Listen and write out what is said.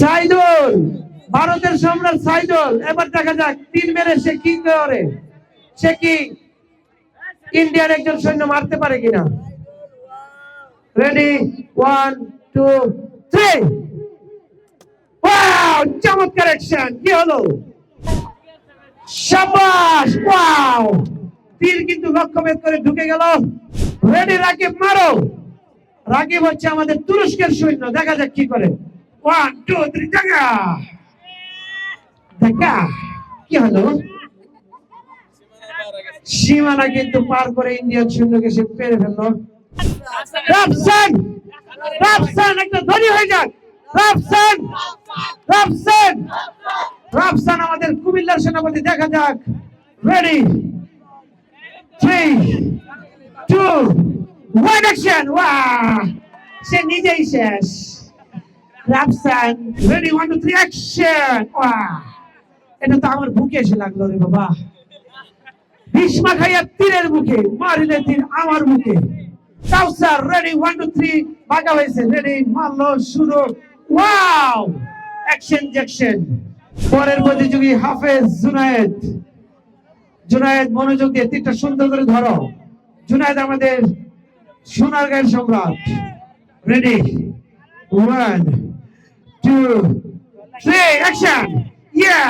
সাইদুল, ভারতের সম্রাট সাইদুল। এবার দেখা যাক, তিন মেরে সে কি করে? সে কি ইন্ডিয়ার একজন সৈন্য মারতে পারে কিনা? রেডি ওয়ান টু থ্রি চমৎকার অ্যাকশন কি হলো? শাবাশ ওয়াও তীর কিন্তু লক্ষ্যভেদ করে ঢুকে গেল। রেডি রাকিব, মারো! রাকিব হচ্ছে আমাদের তুরস্কের সৈন্য। দেখা যাক কি করে। ওয়ান কি হলো সীমানা কিন্তু পার করে ইন্ডিয়ান সৈন্যকে সে পেরে ফেলল। রাফসান! রাফসান, একটা ধনী হয়ে রাফসান! রাফসান! রাফসান আমাদের কুমিল্লার সেনাপতি, দেখা যাক। Ready three two one action ওয়া সে নিজেই শেষ। Rafsan ready one two three action এটা তো আমার বুকে এসে লাগল রে বাবা। ভীষ্মা খাইয়া তীরের মুখে মারিলে তীর আমার মুখে Kawsar ready one two three ভাগা হয়েছে। রেডি মারলো, শুরু। ওয়াও অ্যাকশন জ্যাকশন পরের প্রতিযোগী হাফেজ জুনায়েদ। জুনায়েদ, মনোযোগ দিয়ে তীরটা সুন্দর করে ধরো। জুনায়েদ আমাদের সোনার গায়ের সম্রাট। Ready one two three action ইয়া